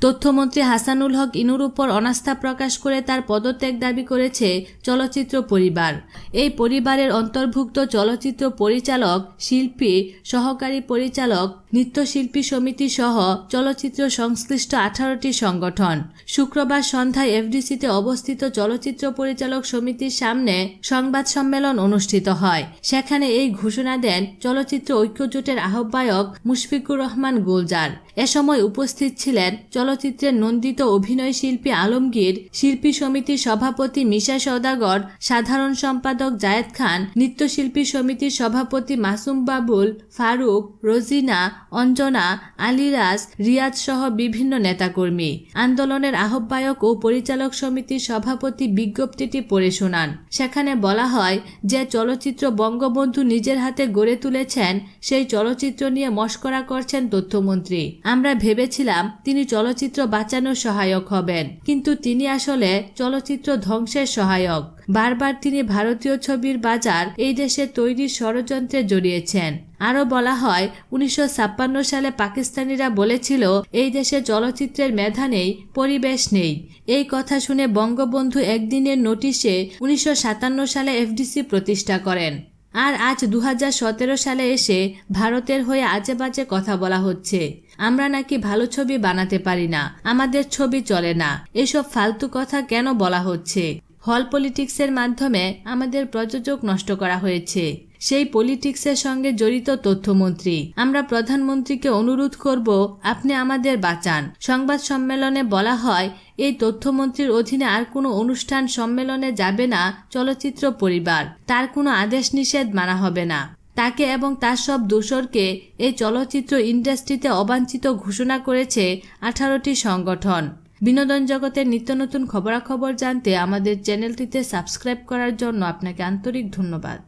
তথ্যমন্ত্রী হাসানুল হক ইনুর উপর অনাস্থা প্রকাশ করে তার পদত্যাগ দাবি করেছে চলচ্চিত্র পরিবার। এই পরিবারের অন্তর্ভুক্ত চলচ্চিত্র পরিচালক, শিল্পী, সহকারী পরিচালক, নৃত্যশিল্পী সমিতি সহ চলচ্চিত্র সংশ্লিষ্ট আঠারোটি সংগঠন। শুক্রবার সন্ধ্যায় এফডিসিতে অবস্থিত চলচ্চিত্র পরিচালক সমিতির সামনে সংবাদ সম্মেলন অনুষ্ঠিত হয়। সেখানে এই ঘোষণা দেন চলচ্চিত্র ঐক্যজোটের আহ্বায়ক মুশফিকুর রহমান গুলজার। এ সময় উপস্থিত ছিলেন চলচ্চিত্রের নন্দিত অভিনয় শিল্পী আলমগীর, শিল্পী সমিতির সভাপতি মিশা সৌদাগর সাধারণ সম্পাদক জায়েদ খান, নৃত্যশিল্পী সমিতির সভাপতি মাসুম বাবুল, ফারুক, রোজিনা, অঞ্জনা আলিরাজ রিয়াজ সহ বিভিন্ন নেতাকর্মী। আন্দোলনের আহ্বায়ক ও পরিচালক সমিতির সভাপতি বিজ্ঞপ্তিটি পড়ে শোনান। সেখানে বলা হয়, যে চলচ্চিত্র বঙ্গবন্ধু নিজের হাতে গড়ে তুলেছেন, সেই চলচ্চিত্র নিয়ে মস্করা করছেন তথ্যমন্ত্রী। আমরা ভেবেছিলাম, তিনি চলচ্চিত্র বাঁচানোর সহায়ক হবেন। কিন্তু তিনি আসলে চলচ্চিত্র ধ্বংসের সহায়ক। বারবার তিনি ভারতীয় ছবির বাজার এই দেশে তৈরির ষড়যন্ত্রে জড়িয়েছেন। আরও বলা হয়, উনিশশো ছাপ্পান্ন সালে পাকিস্তানিরা বলেছিল, এই দেশে চলচ্চিত্রের মেধা নেই, পরিবেশ নেই। এই কথা শুনে বঙ্গবন্ধু একদিনের নোটিশে উনিশশো সাতান্ন সালে এফডিসি প্রতিষ্ঠা করেন। আর আজ দু হাজার সতেরো সালে এসে ভারতের হয়ে আজে বাজে কথা বলা হচ্ছে। আমরা নাকি ভালো ছবি বানাতে পারি না, আমাদের ছবি চলে না। এসব ফালতু কথা কেন বলা হচ্ছে? হল পলিটিক্সের মাধ্যমে আমাদের প্রযোজক নষ্ট করা হয়েছে। সেই পলিটিক্সের সঙ্গে জড়িত তথ্যমন্ত্রী। আমরা প্রধানমন্ত্রীকে অনুরোধ করব, আপনি আমাদের বাঁচান। সংবাদ সম্মেলনে বলা হয় এই তথ্যমন্ত্রীর অধীনে আর কোনো অনুষ্ঠান সম্মেলনে যাবে না চলচ্চিত্র পরিবার। তার কোনো আদেশ নিষেধ মানা হবে না। তাকে এবং তার সব দোসরকে এই চলচ্চিত্র ইন্ডাস্ট্রিতে অবাঞ্ছিত ঘোষণা করেছে আঠারোটি সংগঠন। বিনোদন জগতের নিত্য নতুন খবরাখবর জানতে আমাদের চ্যানেলটিতে সাবস্ক্রাইব করার জন্য আপনাকে আন্তরিক ধন্যবাদ।